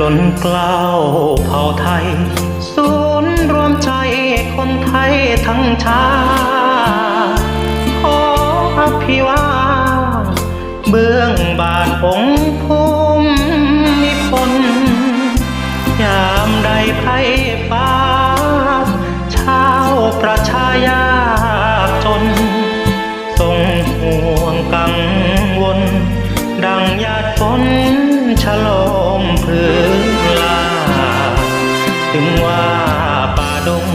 ล้นกล้าวเผ่าไทย ศูนย์รวมใจคนไทยทั้งชาติขออภิวาเบื้องบาทองค์ภูมิพลยามใดไพรฟ้า ชาวประชายากจน ทรงห่วงกังวล ดังหยาดฝนฉลอมพื้นลาถึง ว่าป่าดง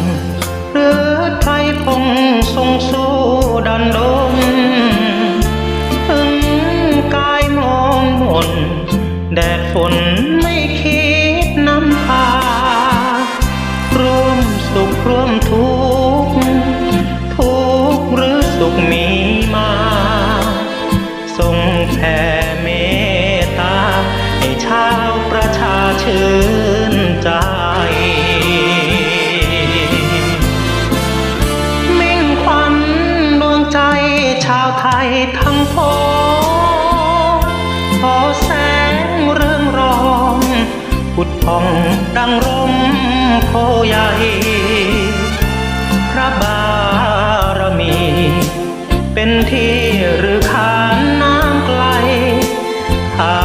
หรือไทยพงทรงสู้ดันดนถึงกายมองมนแดดฝนไม่คิดนำพาร่วมสุขร่วมทุกข์ทุกข์หรือสุขมีมาทรงแผ่เมตตาให้ชาวประชาชื่น ทั้งพงขอแสงเรื่องรองพุดพองดังร่มโพใหญ่พระบารมี เป็นที่หรือขานน้ำไกลข้า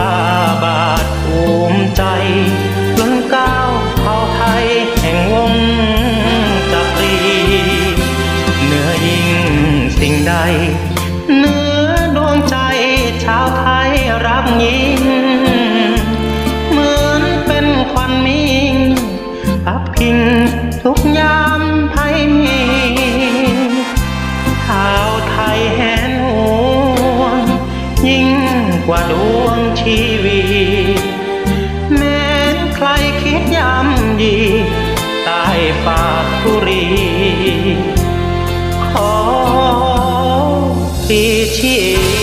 บาทภูมิใจ ทุกยามภัยมีชาวไทยแหนหวง ยิ่งกว่าดวงชีวีแม้นใครคิดยำยีใต้ฝากทุรี ขอพลีชี